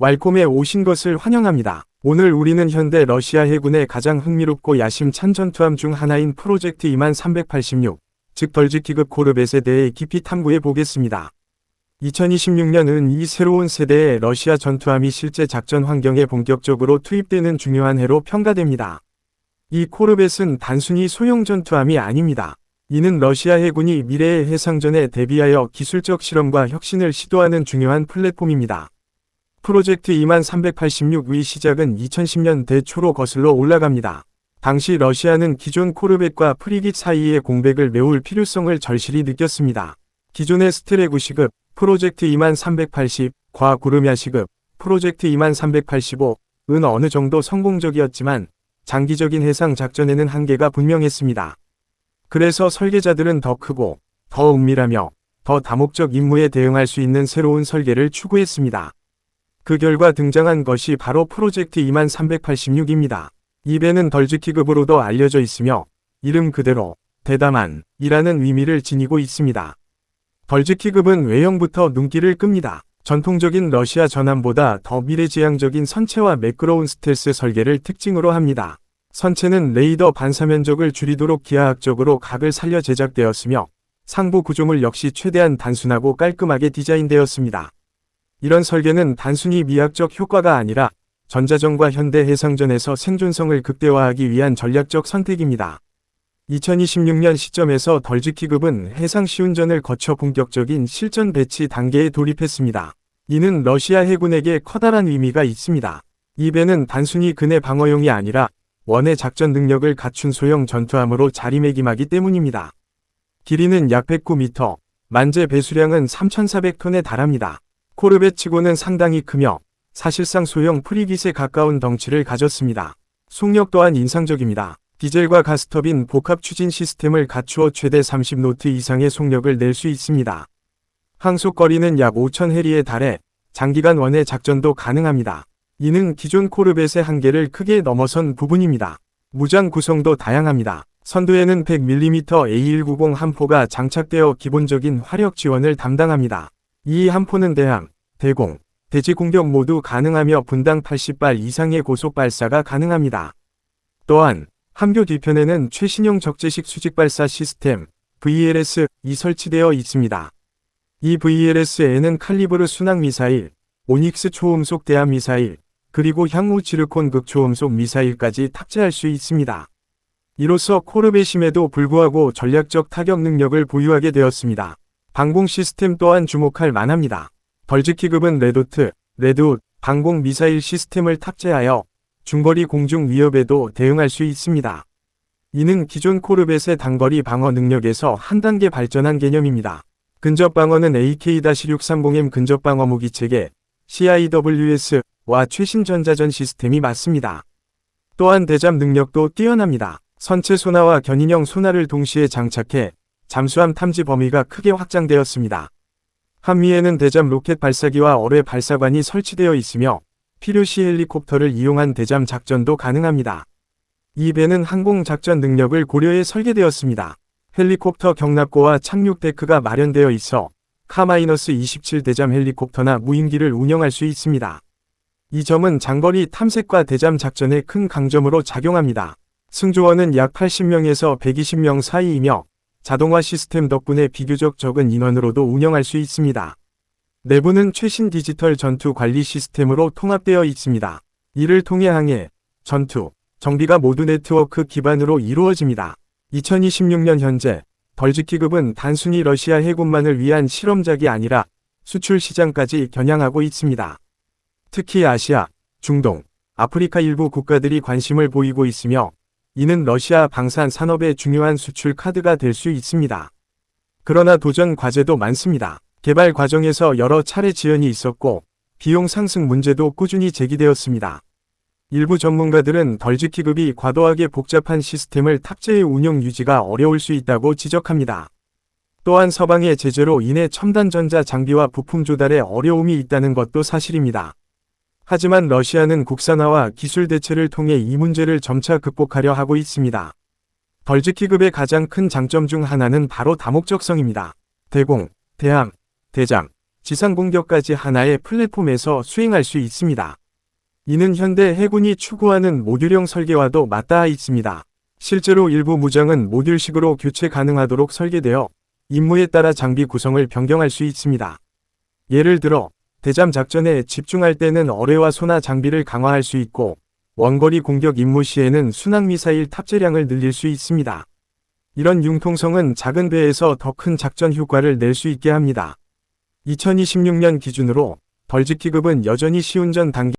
왈콤에 오신 것을 환영합니다. 오늘 우리는 현대 러시아 해군의 가장 흥미롭고 야심찬 전투함 중 하나인 프로젝트 2386, 즉 덜즈키급 코르벳에 대해 깊이 탐구해 보겠습니다. 2026년은 이 새로운 세대의 러시아 전투함이 실제 작전 환경에 본격적으로 투입되는 중요한 해로 평가됩니다. 이 코르벳은 단순히 소형 전투함이 아닙니다. 이는 러시아 해군이 미래의 해상전에 대비하여 기술적 실험과 혁신을 시도하는 중요한 플랫폼입니다. 프로젝트 2386의 시작은 2010년 대 초로 거슬러 올라갑니다. 당시 러시아는 기존 코르벳과 프리깃 사이의 공백을 메울 필요성을 절실히 느꼈습니다. 기존의 스트레9시급, 프로젝트 2380, 과 구르미아시급, 프로젝트 2385은 어느 정도 성공적이었지만 장기적인 해상 작전에는 한계가 분명했습니다. 그래서 설계자들은 더 크고 더 은밀하며 더 다목적 임무에 대응할 수 있는 새로운 설계를 추구했습니다. 그 결과 등장한 것이 바로 프로젝트 2386입니다. 이 배는 덜즈키급으로도 알려져 있으며 이름 그대로 대담한 이라는 의미를 지니고 있습니다. 덜즈키급은 외형부터 눈길을 끕니다. 전통적인 러시아 전함보다 더 미래지향적인 선체와 매끄러운 스텔스 설계를 특징으로 합니다. 선체는 레이더 반사 면적을 줄이도록 기하학적으로 각을 살려 제작되었으며 상부 구조물 역시 최대한 단순하고 깔끔하게 디자인되었습니다. 이런 설계는 단순히 미학적 효과가 아니라 전자전과 현대 해상전에서 생존성을 극대화하기 위한 전략적 선택입니다. 2026년 시점에서 덜즈키급은 해상 시운전을 거쳐 본격적인 실전 배치 단계에 돌입했습니다. 이는 러시아 해군에게 커다란 의미가 있습니다. 이 배는 단순히 근해 방어용이 아니라 원의 작전 능력을 갖춘 소형 전투함으로 자리매김하기 때문입니다. 길이는 약 109m, 만재 배수량은 3,400톤에 달합니다. 코르벳치고는 상당히 크며 사실상 소형 프리깃에 가까운 덩치를 가졌습니다. 속력 또한 인상적입니다. 디젤과 가스터빈 복합 추진 시스템을 갖추어 최대 30노트 이상의 속력을 낼 수 있습니다. 항속거리는 약 5,000해리에 달해 장기간 원의 작전도 가능합니다. 이는 기존 코르벳의 한계를 크게 넘어선 부분입니다. 무장 구성도 다양합니다. 선두에는 100mm A190 함포가 장착되어 기본적인 화력 지원을 담당합니다. 이 함포는 대함, 대공, 대지 공격 모두 가능하며 분당 80발 이상의 고속 발사가 가능합니다. 또한 함교 뒤편에는 최신형 적재식 수직 발사 시스템 VLS-이 설치되어 있습니다. 이 VLS에는 칼리브르 순항 미사일, 오닉스 초음속 대함 미사일, 그리고 향후 지르콘 극초음속 미사일까지 탑재할 수 있습니다. 이로써 코르벳임에도 불구하고 전략적 타격 능력을 보유하게 되었습니다. 방공 시스템 또한 주목할 만합니다. 벌즈키급은 레도트, 레드웃, 방공 미사일 시스템을 탑재하여 중거리 공중 위협에도 대응할 수 있습니다. 이는 기존 코르벳의 단거리 방어 능력에서 한 단계 발전한 개념입니다. 근접 방어는 AK-630M 근접 방어 무기 체계, CIWS와 최신 전자전 시스템이 맞습니다. 또한 대잠 능력도 뛰어납니다. 선체 소나와 견인형 소나를 동시에 장착해 잠수함 탐지 범위가 크게 확장되었습니다. 한미에는 대잠 로켓 발사기와 어뢰 발사관이 설치되어 있으며 필요시 헬리콥터를 이용한 대잠 작전도 가능합니다. 이 배는 항공 작전 능력을 고려해 설계되었습니다. 헬리콥터 경납고와 착륙 데크가 마련되어 있어 K-27 대잠 헬리콥터나 무인기를 운영할 수 있습니다. 이 점은 장거리 탐색과 대잠 작전에 큰 강점으로 작용합니다. 승조원은 약 80명에서 120명 사이이며 자동화 시스템 덕분에 비교적 적은 인원으로도 운영할 수 있습니다. 내부는 최신 디지털 전투 관리 시스템으로 통합되어 있습니다. 이를 통해 항해, 전투, 정비가 모두 네트워크 기반으로 이루어집니다. 2026년 현재 덜즈키급은 단순히 러시아 해군만을 위한 실험작이 아니라 수출 시장까지 겨냥하고 있습니다. 특히 아시아, 중동, 아프리카 일부 국가들이 관심을 보이고 있으며 이는 러시아 방산 산업의 중요한 수출 카드가 될 수 있습니다. 그러나 도전 과제도 많습니다. 개발 과정에서 여러 차례 지연이 있었고 비용 상승 문제도 꾸준히 제기되었습니다. 일부 전문가들은 덜즈키급이 과도하게 복잡한 시스템을 탑재해 운영 유지가 어려울 수 있다고 지적합니다. 또한 서방의 제재로 인해 첨단 전자 장비와 부품 조달에 어려움이 있다는 것도 사실입니다. 하지만 러시아는 국산화와 기술 대체를 통해 이 문제를 점차 극복하려 하고 있습니다. 덜즈키급의 가장 큰 장점 중 하나는 바로 다목적성입니다. 대공, 대함, 대장, 지상 공격까지 하나의 플랫폼에서 수행할 수 있습니다. 이는 현대 해군이 추구하는 모듈형 설계와도 맞닿아 있습니다. 실제로 일부 무장은 모듈식으로 교체 가능하도록 설계되어 임무에 따라 장비 구성을 변경할 수 있습니다. 예를 들어 대잠 작전에 집중할 때는 어뢰와 소나 장비를 강화할 수 있고 원거리 공격 임무 시에는 순항미사일 탑재량을 늘릴 수 있습니다. 이런 융통성은 작은 배에서 더 큰 작전 효과를 낼 수 있게 합니다. 2026년 기준으로 덜지키급은 여전히 시운전 단계